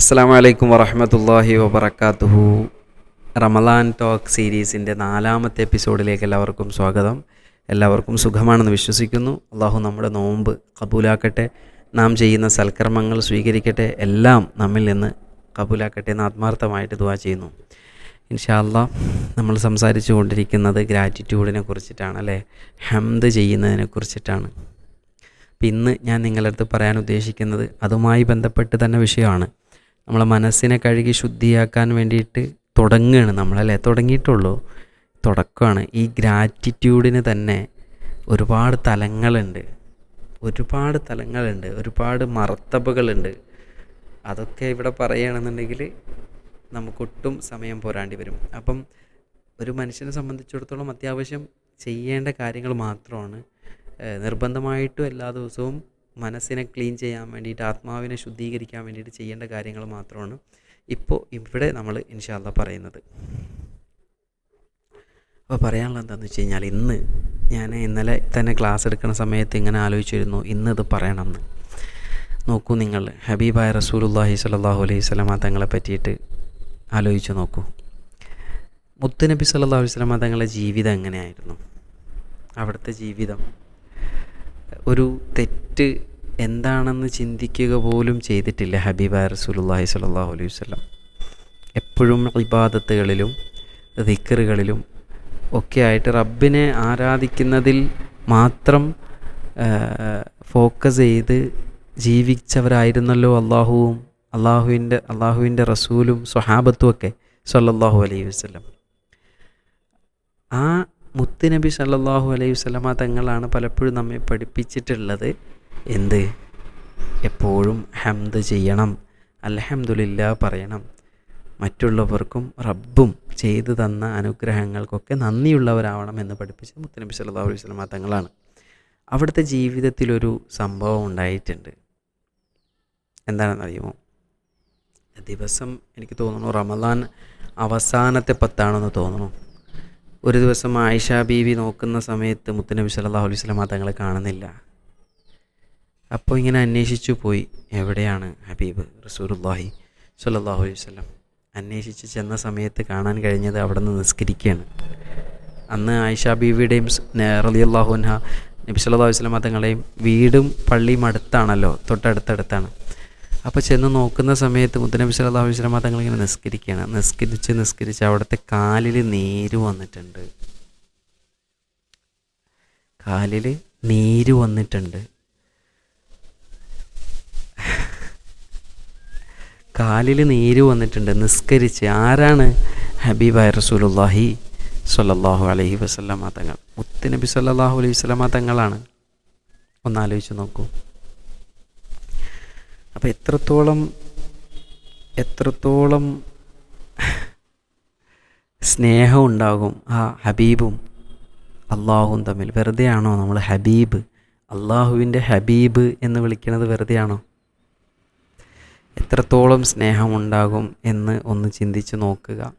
അസ്സാം വലൈക്കും വറഹമത്തല്ലാഹി വബർക്കാത്തുഹു റമലാൻ ടോക്ക് സീരീസിന്റെ നാലാമത്തെ എപ്പിസോഡിലേക്ക് എല്ലാവർക്കും സ്വാഗതം. എല്ലാവർക്കും സുഖമാണെന്ന് വിശ്വസിക്കുന്നു. അള്ളാഹു നമ്മുടെ നോമ്പ് കബൂലാക്കട്ടെ. നാം ചെയ്യുന്ന സൽക്കർമ്മങ്ങൾ സ്വീകരിക്കട്ടെ. എല്ലാം നമ്മിൽ നിന്ന് കബൂലാക്കട്ടെ എന്ന് ആത്മാർത്ഥമായിട്ട് ദുവാ ചെയ്യുന്നു. ഇൻഷാല്ല നമ്മൾ സംസാരിച്ചു കൊണ്ടിരിക്കുന്നത് ഗ്രാറ്റിറ്റ്യൂഡിനെ കുറിച്ചിട്ടാണ് അല്ലേ? ഹംദ് ചെയ്യുന്നതിനെ കുറിച്ചിട്ടാണ്. അപ്പം ഇന്ന് ഞാൻ നിങ്ങളുടെ അടുത്ത് പറയാൻ ഉദ്ദേശിക്കുന്നത് അതുമായി ബന്ധപ്പെട്ട് തന്നെ വിഷയമാണ്. നമ്മളെ മനസ്സിനെ കഴുകി ശുദ്ധിയാക്കാൻ വേണ്ടിയിട്ട് തുടങ്ങുകയാണ് നമ്മളല്ലേ? തുടങ്ങിയിട്ടുള്ളൂ. തുടക്കമാണ്. ഈ ഗ്രാറ്റിറ്റ്യൂഡിന് തന്നെ ഒരുപാട് തലങ്ങളുണ്ട്. ഒരുപാട് തലങ്ങളുണ്ട്. ഒരുപാട് മറത്തബുകളുണ്ട്. അതൊക്കെ ഇവിടെ പറയുകയാണെന്നുണ്ടെങ്കിൽ നമുക്കൊട്ടും സമയം പോരാണ്ടി വരും. അപ്പം ഒരു മനുഷ്യനെ സംബന്ധിച്ചിടത്തോളം അത്യാവശ്യം ചെയ്യേണ്ട കാര്യങ്ങൾ മാത്രമാണ്. നിർബന്ധമായിട്ടും എല്ലാ ദിവസവും മനസ്സിനെ ക്ലീൻ ചെയ്യാൻ വേണ്ടിയിട്ട് ആത്മാവിനെ ശുദ്ധീകരിക്കാൻ വേണ്ടിയിട്ട് ചെയ്യേണ്ട കാര്യങ്ങൾ മാത്രമാണ് ഇപ്പോൾ ഇവിടെ നമ്മൾ ഇൻഷാല്ല പറയുന്നത്. അപ്പോൾ പറയാനുള്ളത് എന്താണെന്ന് വെച്ച് കഴിഞ്ഞാൽ ഇന്ന് ഞാൻ ഇന്നലെ തന്നെ ക്ലാസ് എടുക്കുന്ന സമയത്ത് ഇങ്ങനെ ആലോചിച്ചിരുന്നു ഇന്ന് ഇത് പറയണമെന്ന്. നോക്കൂ നിങ്ങൾ ഹബീബായ റസൂലുല്ലാഹി സ്വല്ലല്ലാഹു അലൈഹി സ്വലമ തങ്ങളെ പറ്റിയിട്ട് ആലോചിച്ച് നോക്കൂ. മുത്തുനബി സല്ലാ അലൈഹി സ്വലമ തങ്ങളുടെ ജീവിതം എങ്ങനെയായിരുന്നു? അവിടുത്തെ ജീവിതം ഒരു തെറ്റ് എന്താണെന്ന് ചിന്തിക്കുക പോലും ചെയ്തിട്ടില്ല ഹബീബ റസൂലുള്ളാഹി സ്വല്ലല്ലാഹു അലൈഹി വസല്ലം. എപ്പോഴും ഇബാദത്തുകളിലും ദിക്കറുകളിലും ഒക്കെ ആയിട്ട് റബ്ബിനെ ആരാധിക്കുന്നതിൽ മാത്രം ഫോക്കസ് ചെയ്ത് ജീവിച്ചവരായിരുന്നല്ലോ അള്ളാഹുവും അള്ളാഹുവിന്റെ അള്ളാഹുവിന്റെ റസൂലും സ്വഹാബത്തുമൊക്കെ സല്ലല്ലാഹു അലൈഹി വസല്ലം. ആ മുത്തുനബി സല്ലാഹു അലൈഹി വസല്ലമ തങ്ങളാണ് പലപ്പോഴും നമ്മെ പഠിപ്പിച്ചിട്ടുള്ളത്. എന്ത്? എപ്പോഴും ഹംദ് ചെയ്യണം അൽഹംദുലില്ല പറയണം. മറ്റുള്ളവർക്കും റബ്ബും ചെയ്തു തന്ന അനുഗ്രഹങ്ങൾക്കൊക്കെ നന്ദിയുള്ളവരാവണം എന്ന് പഠിപ്പിച്ചത് മുത്തുനബി സല്ലല്ലാഹു അലൈഹി വസല്ലമ തങ്ങളാണ്. അവിടുത്തെ ജീവിതത്തിലൊരു സംഭവം ഉണ്ടായിട്ടുണ്ട്. എന്താണെന്നറിയുമോ? ദിവസം എനിക്ക് തോന്നുന്നു റമദാൻ അവസാനത്തെ പത്താണെന്ന് തോന്നുന്നു. ഒരു ദിവസം ആയിഷ ബീവി നോക്കുന്ന സമയത്ത് മുത്തനബി സല്ലല്ലാഹു അലൈഹി വസല്ലമ തങ്ങളെ കാണുന്നില്ല. അപ്പോൾ ഇങ്ങനെ അന്വേഷിച്ചു പോയി എവിടെയാണ് ഹബീബ് റസൂലുള്ളാഹി സല്ലാഹു അലൈഹി വസല്ലം? അന്വേഷിച്ച് ചെന്ന സമയത്ത് കാണാൻ കഴിഞ്ഞത് അവിടെ നിന്ന് നിസ്കരിക്കുകയാണ് അന്ന് ആയിഷ ബീവിയുടെയും റളിയല്ലാഹു അൻഹ നബി സല്ലല്ലാഹു അലൈഹി വസല്ലമ തങ്ങളെയും വീടും പള്ളിയും അടുത്താണല്ലോ തൊട്ടടുത്തടുത്താണ്. അപ്പോൾ ചെന്ന് നോക്കുന്ന സമയത്ത് മുത്തനബി വസല്ലമ തങ്ങൾ ഇങ്ങനെ നിസ്കരിക്കുകയാണ്. നിസ്കരിച്ച് നിസ്കരിച്ച് അവിടുത്തെ കാലിൽ നീര് വന്നിട്ടുണ്ട്. കാലിൽ നീര് വന്നിട്ടുണ്ട്. കാലിൽ നീര് വന്നിട്ടുണ്ട്. നിസ്കരിച്ച് ആരാണ്? ഹബീബായ റസൂലുള്ളാഹി സ്വല്ലല്ലാഹു അലഹി വസല്ലമ തങ്ങൾ. മുത്തനബി സല്ലല്ലാഹു അലൈഹി വസല്ലമ തങ്ങളാണ്. ഒന്നാലോചിച്ച് നോക്കൂ. അപ്പോൾ എത്രത്തോളം എത്രത്തോളം സ്നേഹം ഉണ്ടാകും ആ ഹബീബും അള്ളാഹുവും തമ്മിൽ? വെറുതെ ആണോ നമ്മൾ ഹബീബ്? അള്ളാഹുവിന്റെ ഹബീബ് എന്ന് വിളിക്കുന്നത് വെറുതെ ആണോ എത്രത്തോളം സ്നേഹമുണ്ടാകും എന്ന് ഒന്ന് ചിന്തിച്ച് നോക്കുക.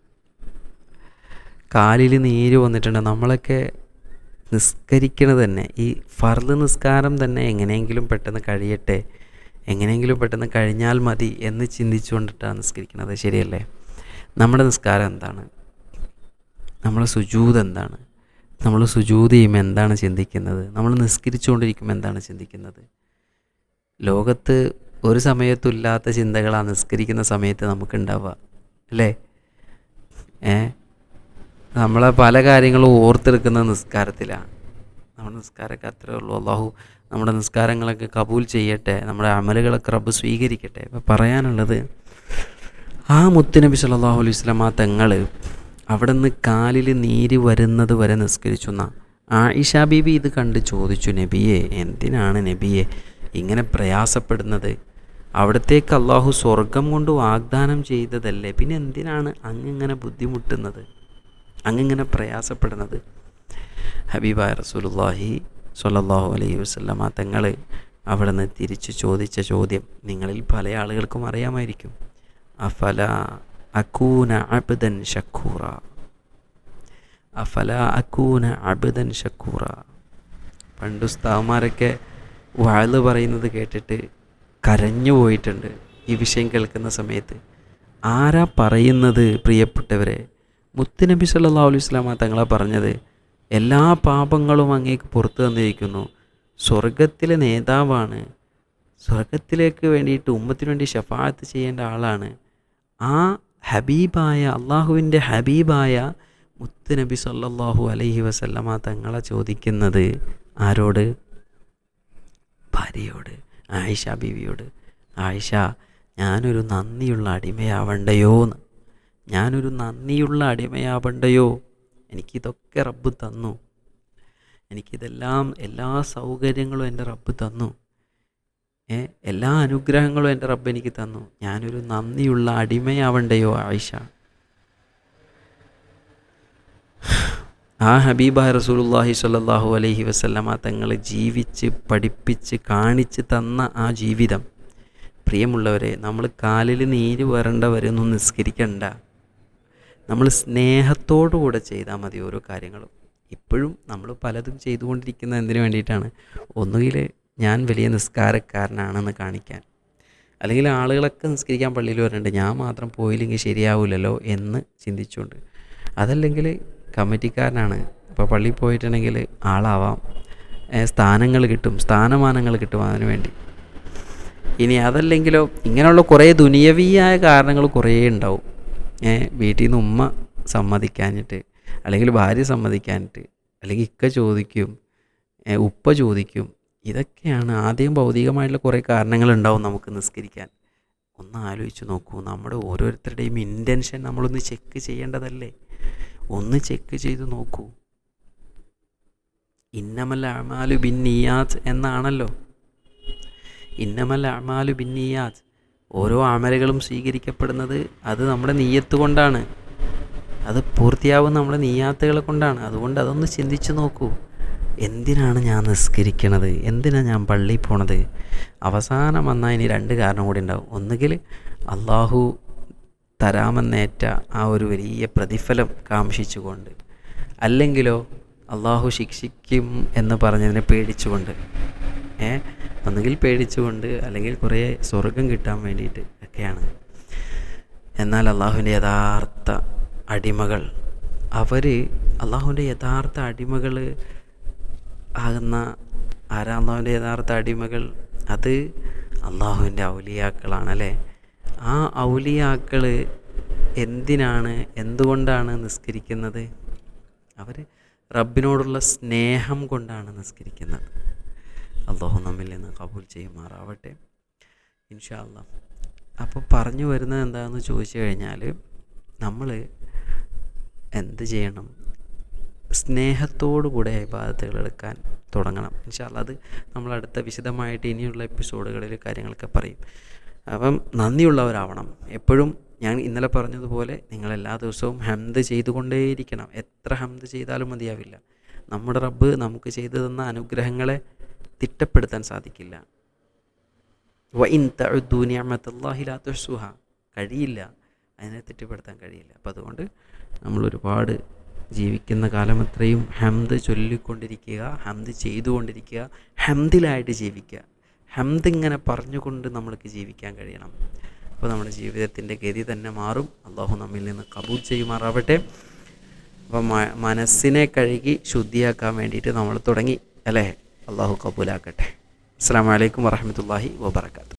കാലിൽ നീര് വന്നിട്ടുണ്ട്. നമ്മളൊക്കെ നിസ്കരിക്കണത് തന്നെ. ഈ ഫർദ് നിസ്കാരം തന്നെ എങ്ങനെയെങ്കിലും പെട്ടെന്ന് കഴിയട്ടെ. എങ്ങനെയെങ്കിലും പെട്ടെന്ന് കഴിഞ്ഞാൽ മതി എന്ന് ചിന്തിച്ചുകൊണ്ടിട്ടാണ് നിസ്കരിക്കുന്നത്. ശരിയല്ലേ? നമ്മുടെ നിസ്കാരം എന്താണ്? നമ്മുടെ സുജൂത് എന്താണ്? നമ്മൾ സുജൂത് ചെയ്യുമ്പോൾ എന്താണ് ചിന്തിക്കുന്നത്? നമ്മൾ നിസ്കരിച്ചുകൊണ്ടിരിക്കുമ്പോൾ എന്താണ് ചിന്തിക്കുന്നത്? ലോകത്ത് ഒരു സമയത്തും ഇല്ലാത്ത ചിന്തകളാണ് നിസ്കരിക്കുന്ന സമയത്ത് നമുക്കുണ്ടാവുക. അല്ലേ? ഏ? നമ്മളെ പല കാര്യങ്ങളും ഓർത്തെടുക്കുന്ന നിസ്കാരത്തിലാണ്. നമ്മുടെ നിസ്കാരമൊക്കെ അത്രേ ഉള്ളൂ. അള്ളാഹു നമ്മുടെ നിസ്കാരങ്ങളൊക്കെ കബൂൽ ചെയ്യട്ടെ നമ്മുടെ അമലുകളൊക്കെ റബ്ബ് സ്വീകരിക്കട്ടെ. ഇപ്പം പറയാനുള്ളത് ആ മുത്തുനബി സല്ലല്ലാഹു അലൈഹി വസല്ലമ തങ്ങൾ അവിടെ നിന്ന് കാലിൽ നീര് വരുന്നത് വരെ നിസ്കരിച്ചു എന്നാ. ആയിഷ ബീബി ഇത് കണ്ട് ചോദിച്ചു നബിയെ എന്തിനാണ് നബിയെ ഇങ്ങനെ പ്രയാസപ്പെടുന്നത്? അവിടത്തേക്ക് അള്ളാഹു സ്വർഗം കൊണ്ട് വാഗ്ദാനം ചെയ്തതല്ലേ? പിന്നെ എന്തിനാണ് അങ്ങിങ്ങനെ ബുദ്ധിമുട്ടുന്നത്? അങ്ങിങ്ങനെ പ്രയാസപ്പെടുന്നത്? ഹബീബായ റസൂലുള്ളാഹി സ്വല്ലല്ലാഹു അലൈഹി വസല്ലമ തങ്ങൾ അവിടെ നിന്ന് തിരിച്ച് ചോദിച്ച ചോദ്യം നിങ്ങളിൽ പല ആളുകൾക്കും അറിയാമായിരിക്കും. അഫല അക്കൂന അബ്ദൻ ഷക്കൂറ അഫല അക്കൂന അബ്ദൻ ഷക്കൂറ പണ്ട് ഉസ്താവുമാരൊക്കെ വാഴ് പറയുന്നത് കേട്ടിട്ട് കരഞ്ഞു പോയിട്ടുണ്ട് ഈ വിഷയം കേൾക്കുന്ന സമയത്ത്. ആരാ പറയുന്നത് പ്രിയപ്പെട്ടവരെ? മുത്തുനബി സല്ലാ അലൈഹി സ്വലാമ തങ്ങളാ പറഞ്ഞത്. എല്ലാ പാപങ്ങളും അങ്ങേക്ക് പുറത്തു തന്നിരിക്കുന്നു. സ്വർഗത്തിലെ നേതാവാണ്. സ്വർഗത്തിലേക്ക് വേണ്ടിയിട്ട് ഉമ്മത്തിന് വേണ്ടി ഷഫാത്ത് ചെയ്യേണ്ട ആളാണ്. ആ ഹബീബായ അള്ളാഹുവിന്റെ ഹബീബായ മുത്ത് നബി സല്ലാഹു അലൈഹി വസല്ലമ തങ്ങളെ ചോദിക്കുന്നത് ആരോട്? ഭാര്യയോട് ആയിഷ ബീവിയോട്. ആയിഷ ഞാനൊരു നന്ദിയുള്ള അടിമയാവണ്ടയോ ഞാനൊരു നന്ദിയുള്ള അടിമയാവണ്ടയോ? എനിക്കിതൊക്കെ റബ്ബ് തന്നു. എനിക്കിതെല്ലാം എല്ലാ സൗകര്യങ്ങളും എന്റെ റബ്ബ് തന്നു. എല്ലാ അനുഗ്രഹങ്ങളും എന്റെ റബ്ബ് എനിക്ക് തന്നു. ഞാനൊരു നന്ദിയുള്ള അടിമയാവണ്ടയോ ആയിഷ? ആ ഹബീബ റസൂലുല്ലാഹി സ്വല്ലല്ലാഹു അലൈഹി വസല്ലമ തങ്ങൾ ജീവിച്ച് പഠിപ്പിച്ച് കാണിച്ച് തന്ന ആ ജീവിതം. പ്രിയമുള്ളവരെ നമ്മൾ കാലിൽ നീര് വരേണ്ടവരൊന്നും നിസ്കരിക്കണ്ട. നമ്മൾ സ്നേഹത്തോടുകൂടെ ചെയ്താൽ മതി ഓരോ കാര്യങ്ങളും. ഇപ്പോഴും നമ്മൾ പലതും ചെയ്തുകൊണ്ടിരിക്കുന്നത് എന്തിനു വേണ്ടിയിട്ടാണ്? ഒന്നുകിൽ ഞാൻ വലിയ നിസ്കാരക്കാരനാണെന്ന് കാണിക്കാൻ. അല്ലെങ്കിൽ ആളുകളൊക്കെ നിസ്കരിക്കാൻ പള്ളിയിൽ വരുന്നുണ്ട് ഞാൻ മാത്രം പോയില്ലെങ്കിൽ ശരിയാവില്ലല്ലോ എന്ന് ചിന്തിച്ചുകൊണ്ട്. അതല്ലെങ്കിൽ കമ്മിറ്റിക്കാരനാണ് അപ്പോൾ പള്ളിയിൽ പോയിട്ടുണ്ടെങ്കിൽ ആളാവാം. സ്ഥാനങ്ങൾ കിട്ടും സ്ഥാനമാനങ്ങൾ കിട്ടും അതിനു വേണ്ടി. ഇനി അതല്ലെങ്കിലോ ഇങ്ങനെയുള്ള കുറേ ദുനിയവീയായ കാരണങ്ങൾ കുറേ ഉണ്ടാവും. വീട്ടിൽ നിന്ന് ഉമ്മ സമ്മതിക്കാഞ്ഞിട്ട് അല്ലെങ്കിൽ ഭാര്യ സമ്മതിക്കാനിട്ട് അല്ലെങ്കിൽ ഇക്ക ചോദിക്കും ഉപ്പ ചോദിക്കും ഇതൊക്കെയാണ് ആദ്യം ഭൗതികമായിട്ടുള്ള കുറേ കാരണങ്ങളുണ്ടാവും നമുക്ക് നിസ്കരിക്കാൻ. ഒന്ന് ആലോചിച്ച് നോക്കൂ നമ്മുടെ ഓരോരുത്തരുടെയും ഇന്റൻഷൻ നമ്മളൊന്ന് ചെക്ക് ചെയ്യേണ്ടതല്ലേ? ഒന്ന് ചെക്ക് ചെയ്ത് നോക്കൂ. ഇന്നമല്ല അമാലു ബിന്നിയാത്ത് എന്നാണല്ലോ? ഇന്നമല്ല അമാലു ബിന്നിയാത്ത് ഓരോ അമലുകളും സ്വീകരിക്കപ്പെടുന്നത് അത് നമ്മുടെ നീയത്ത് കൊണ്ടാണ്. അത് പൂർത്തിയാവുന്ന നമ്മുടെ നീയാത്തുകളെ കൊണ്ടാണ്. അതുകൊണ്ട് അതൊന്ന് ചിന്തിച്ചു നോക്കൂ. എന്തിനാണ് ഞാൻ നിസ്കരിക്കണത്? എന്തിനാണ് ഞാൻ പള്ളിയിൽ പോണത്? അവസാനം വന്നാൽ ഇനി രണ്ട് കാരണം കൂടി ഉണ്ടാവും. ഒന്നുകിൽ അള്ളാഹു തരാമെന്നേറ്റ ആ ഒരു വലിയ പ്രതിഫലം കാംക്ഷിച്ചുകൊണ്ട് അല്ലെങ്കിലോ അള്ളാഹു ശിക്ഷിക്കും എന്ന് പറഞ്ഞതിനെ പേടിച്ചുകൊണ്ട്. ഒന്നുകിൽ പേടിച്ചുകൊണ്ട് അല്ലെങ്കിൽ കുറേ സ്വർഗം കിട്ടാൻ വേണ്ടിയിട്ട് ഒക്കെയാണ്. എന്നാൽ അള്ളാഹുവിന്റെ യഥാർത്ഥ അടിമകൾ അവർ അള്ളാഹുവിന്റെ യഥാർത്ഥ അടിമകൾ ആകുന്ന ആരാ അള്ളാഹുവിന്റെ യഥാർത്ഥ അടിമകൾ അത് അള്ളാഹുവിന്റെ ഔലിയാക്കളാണ് അല്ലേ? ആ ഔലിയാക്കൾ എന്തിനാണ് എന്തുകൊണ്ടാണ് നിസ്കരിക്കുന്നത്? അവർ റബ്ബിനോടുള്ള സ്നേഹം കൊണ്ടാണ് നിസ്കരിക്കുന്നത്. അള്ളാഹു നമ്മിൽ നിന്ന് കബൂൽ ചെയ്യുമാറാവട്ടെ. ഇൻഷാല്ല അപ്പോൾ പറഞ്ഞു വരുന്നത് എന്താണെന്ന് ചോദിച്ചു കഴിഞ്ഞാൽ നമ്മൾ എന്ത് ചെയ്യണം? സ്നേഹത്തോടുകൂടെ ഇബാദത്തുകൾ എടുക്കാൻ തുടങ്ങണം. ഇൻഷാല്ല അത് നമ്മൾ അടുത്ത വിശദമായിട്ട് ഇനിയുള്ള എപ്പിസോഡുകളിൽ കാര്യങ്ങളൊക്കെ പറയും. അപ്പം നന്ദിയുള്ളവരാവണം. എപ്പോഴും ഞാൻ ഇന്നലെ പറഞ്ഞതുപോലെ നിങ്ങൾ എല്ലാ ദിവസവും ഹംദ് ചെയ്തുകൊണ്ടേയിരിക്കണം. എത്ര ഹംദ് ചെയ്താലും മതിയാവില്ല. നമ്മുടെ റബ്ബ് നമുക്ക് ചെയ്തു തന്ന അനുഗ്രഹങ്ങളെ തിട്ടപ്പെടുത്താൻ സാധിക്കില്ല. വൈൻ തുഹ കഴിയില്ല. അതിനെ തെറ്റിപ്പെടുത്താൻ കഴിയില്ല. അപ്പം അതുകൊണ്ട് നമ്മൾ ഒരുപാട് ജീവിക്കുന്ന കാലം അത്രയും ഹംദ് ചൊല്ലിക്കൊണ്ടിരിക്കുക ഹംദ് ചെയ്തുകൊണ്ടിരിക്കുക ഹംദിലായിട്ട് ജീവിക്കുക. ഹംദ് ഇങ്ങനെ പറഞ്ഞുകൊണ്ട് നമ്മൾക്ക് ജീവിക്കാൻ കഴിയണം. അപ്പോൾ നമ്മുടെ ജീവിതത്തിന്റെ ഗതി തന്നെ മാറും. അള്ളാഹു നമ്മിൽ നിന്ന് കബൂൽ ചെയ്യുമാറാവട്ടെ. അപ്പോൾ മനസ്സിനെ കഴുകി ശുദ്ധിയാക്കാൻ വേണ്ടിയിട്ട് നമ്മൾ തുടങ്ങി. അല്ലേ? അള്ളാഹു കബൂലാക്കട്ടെ. അസ്സാം വലൈക്കും വാഹമത്തല്ലാഹി വാബർക്കാത്തു